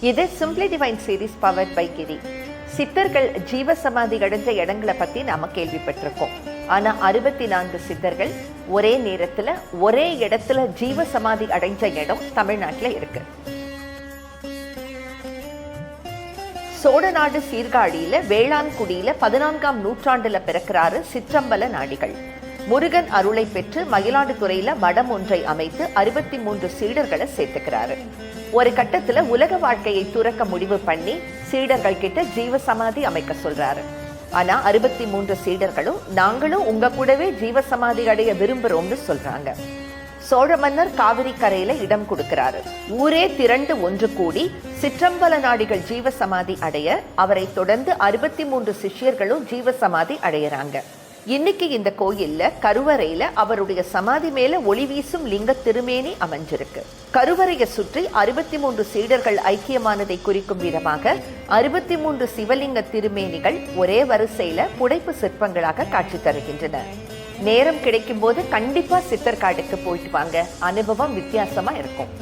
இது simply divine series powered by Giri சித்தர்கள் ஜீவ சமாதி அடைஞ்ச இடங்களை பத்தி நாம கேள்விப்பட்டிருக்கோம். ஆனா அறுபத்தி நான்கு சித்தர்கள் ஒரே நேரத்துல ஒரே இடத்துல ஜீவ சமாதி அடைஞ்ச இடம் தமிழ்நாட்டில் இருக்கு. சோழநாடு சீர்காழியில வேளாண்குடியில் பதினான்காம் நூற்றாண்டுல பிறக்கிறாரு சிற்றம்பல நாடிகள். முருகன் அருளை பெற்று மயிலாடுதுறையில மடம் ஒன்றை அமைத்து அறுபத்தி மூன்று சீடர்களை சேர்த்துக்கிறாரு. ஒரு கட்டத்துல உலக வாழ்க்கையை துறக்க முடிவு பண்ணி சீடர்கள் கிட்ட ஜீவ சமாதி அமைக்க சொல்றாரு. ஆனா அறுபத்தி மூன்று சீடர்களும் நாங்களும் உங்க கூடவே ஜீவ சமாதி அடைய விரும்புறோம்னு சொல்றாங்க. சோழ மன்னர் காவிரி கரையில இடம் கொடுக்கிறாரு. ஊரே திரண்டு ஒன்று கூடி சிற்றம்பல நாடிகள் ஜீவ சமாதி அடைய அவரை தொடர்ந்து அறுபத்தி மூன்று சிஷ்யர்களும் ஜீவ சமாதி அடையறாங்க. இன்னைக்கு இந்த கோயில்ல கருவறையில அவருடைய சமாதி மேல ஒளி வீசும் லிங்க திருமேனி அமைஞ்சிருக்கு. கருவறையை சுற்றி அறுபத்தி மூன்று சீடர்கள் ஐக்கியமானதை குறிக்கும் விதமாக அறுபத்தி மூன்று சிவலிங்க திருமேனிகள் ஒரே வரிசையில புடைப்பு சிற்பங்களாக காட்சி தருகின்றன. நேரம் கிடைக்கும் போது கண்டிப்பா சித்தர்காடுக்கு போயிட்டு வாங்க. அனுபவம் வித்தியாசமா இருக்கும்.